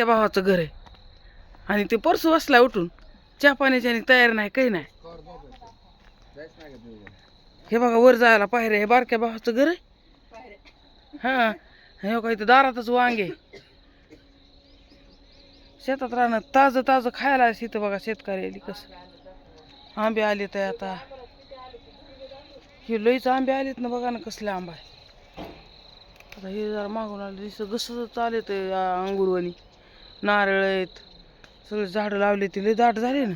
बारक्या भावाचं घर आहे. आणि ते परसू बसला उठून. चहा पाण्याच्याने तयार नाही काही नाही. हे बघा वर जायला पाहिजे हे बारक्या भावाचं घर आहे. हा. हे का इथं दारातच वांगे शेतात राहणं ताजं ताजं खायला इथं बघा शेतकरी आली कसं. आंबे आले तर आता. हे लईच आंबे आलेत ना बघा ना कसले आंबा आहे आता हे जरा मागून आले दिसत कसं आले ते अंगुरवाणी नारळ आहेत. सगळे झाडं लावले ते लई दाट झाले ना.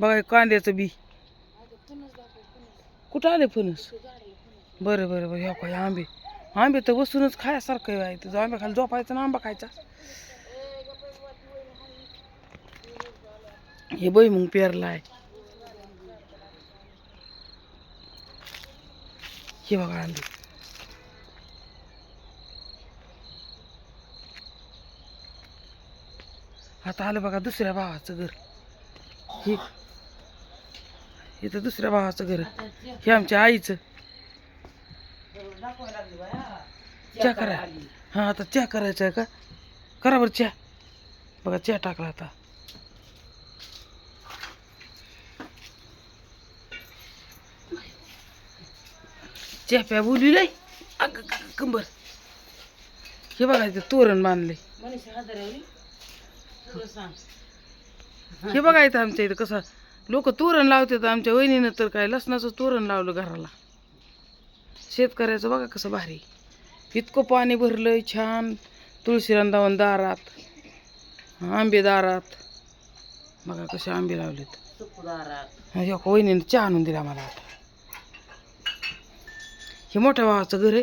बघा कांद्याचं बी. कुठं आले फणस? बरं बरं बरं. ह्या काय आंबे? आंबे तर बसूनच खायासारखं आहे तिथं आंबे खाली झोपायचं ना आंबा खायचा? हे बाई मग पेरला आहे हे बघा आंबे. आता आलं बघा दुसऱ्या भावाचं घर. हे इथं दुसऱ्या भावाचं घर. हे आमच्या आईचं. चहा करा. हा आता चहा करायचा आहे का? करा बरं चहा. बघा चहा टाकला आता. चहा प्या बोलली लय. अग कंबर. हे बघा इथं तोरण बांधले हे बघा इथं आमच्या इथं कसं लोक तोरण लावतात आमच्या वहिनीनं तर काय लसणाचं तोरण लावलं घराला. शेतकऱ्याचं बघा कसं भारी. इतकं पाणी भरलंय छान तुळशी रंदावन दारात आंबे दारात. बघा कसे आंबे लावलेत. हा, हे बघा, वहिनीनं चहा आणून दिला मला आता. हे मोठ्या भावाचं घर आहे.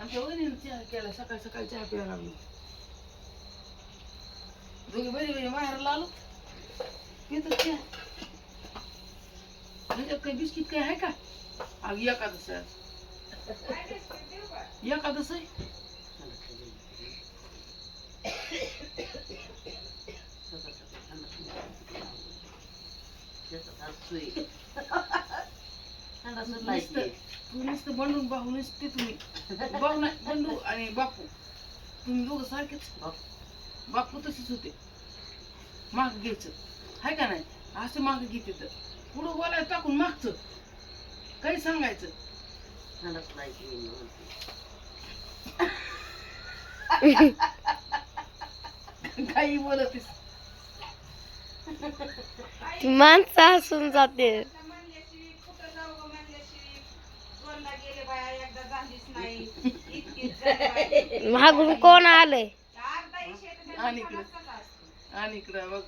आमच्या वहिनीनं चहा केला सकाळी सकाळी चहा प्यायला लागलो. दोघी बरी बरी बाहेरला आलो पितो चहा. ह्याच्यात काही बिस्किट काय आहे का? अग एकादस आहे. एकादस आहे? तू नुसतं बंडून बाहू नुसते तुम्ही. बाहू नाही बंडू आणि बापू. तुम्ही दोघं सारखेच. बापू तसेच होते. माग घ्यायचं. हाय का नाही? असं माग घेते तर. पुढं बोलायला टाकून मागचं. काही सांगायचं. काही बोलतीस. ती माणसं हसून जाते. मागून कोण आलंय? आणि इकडं आणि इकडं बघ.